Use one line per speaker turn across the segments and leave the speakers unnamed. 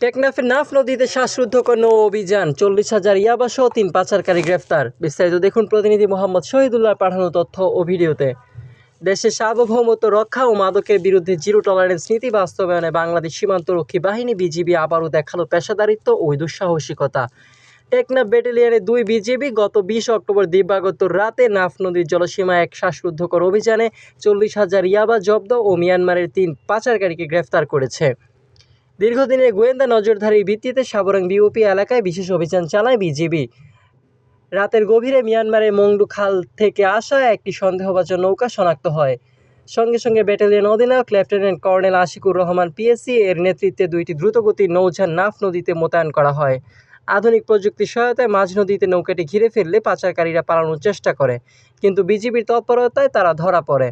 টেকনাফের নাফ নদীতে শ্বাসরুদ্ধকর নৌ অভিযান, চল্লিশ হাজার ইয়াবাসহ তিন পাচারকারী গ্রেফতার। বিস্তারিত দেখুন প্রতিনিধি মোহাম্মদ শহীদুল্লাহ পাঠানো তথ্য ও ভিডিওতে। দেশের সার্বভৌমত্ব রক্ষা ও মাদকের বিরুদ্ধে জিরো টলারেন্স নীতি বাস্তবায়নে বাংলাদেশ সীমান্তরক্ষী বাহিনী বিজিবি আবারও দেখাল পেশাদারিত্ব ও দুঃসাহসিকতা। টেকনাফ ব্যাটালিয়নের দুই বিজিবি গত বিশ অক্টোবর দিবাগত রাতে নাফ নদীর জলসীমায় এক শ্বাসরুদ্ধকর অভিযানে চল্লিশ হাজার ইয়াবা জব্দ ও মিয়ানমারের তিন পাচারকারীকে গ্রেফতার করেছে। দীর্ঘদিনের গোয়েন্দা নজরদারির ভিত্তিতে সাবরং বিওপি এলাকায় বিশেষ অভিযান চালায় বিজিবি রাতের গভীরে মিয়ানমারের মংডু খাল থেকে আসা একটি সন্দেহভাজন নৌকা শনাক্ত হয়। সঙ্গে সঙ্গে ব্যাটালিয়ন অধিনায়ক lieutenant colonel Ashikur Rahman PSC এর নেতৃত্বে দুইটি দ্রুতগতির নৌযান নাফ নদীতে মোতায়েন করা হয়। আধুনিক প্রযুক্তির সহায়তায় মাঝ নদীতে নৌকাটি ঘিরে ফেললে পাচারকারীরা পালানোর চেষ্টা করে, কিন্তু বিজিবির তৎপরতায় তারা ধরা পড়ে।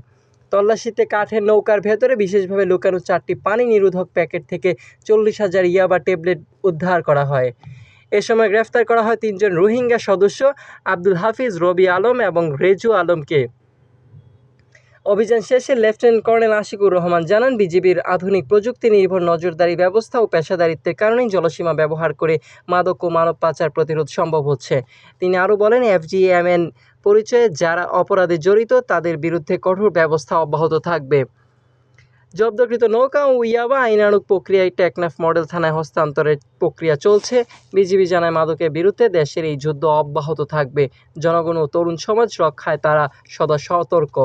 তল্লাশিতে কাঠের নৌকার ভেতরে বিশেষভাবে লুকানো চারটি পানি নিরোধক প্যাকেট থেকে চল্লিশ হাজার ইয়াবা ট্যাবলেট উদ্ধার করা হয়। এ সময় গ্রেফতার করা হয় তিনজন রোহিঙ্গা সদস্য, আব্দুল হাফিজ, রবি আলম এবং রেজু আলমকে। অভিযান শেষে লেফটেন্যান্ট কর্নেল আশিকুর রহমান জানান, বিজিবির আধুনিক প্রযুক্তি নির্ভর নজরদারি ব্যবস্থা ও পেশাদারিত্বের কারণেই জলসীমা ব্যবহার করে মাদক ও মানব পাচার প্রতিরোধ সম্ভব হচ্ছে। তিনি আরও বলেন এফজিএমএন পরিচয়ে যারা অপরাধে জড়িত, তাদের বিরুদ্ধে কঠোর ব্যবস্থা অব্যাহত থাকবে। জব্দকৃত নৌকা ও ইয়াবা আইনানুক প্রক্রিয়ায় টেকনাফ মডেল থানায় হস্তান্তরের প্রক্রিয়া চলছে। বিজিবি জানায়, মাদকের বিরুদ্ধে দেশের এই যুদ্ধ অব্যাহত থাকবে। জনগণ ও তরুণ সমাজ রক্ষায় তারা সদা সতর্ক।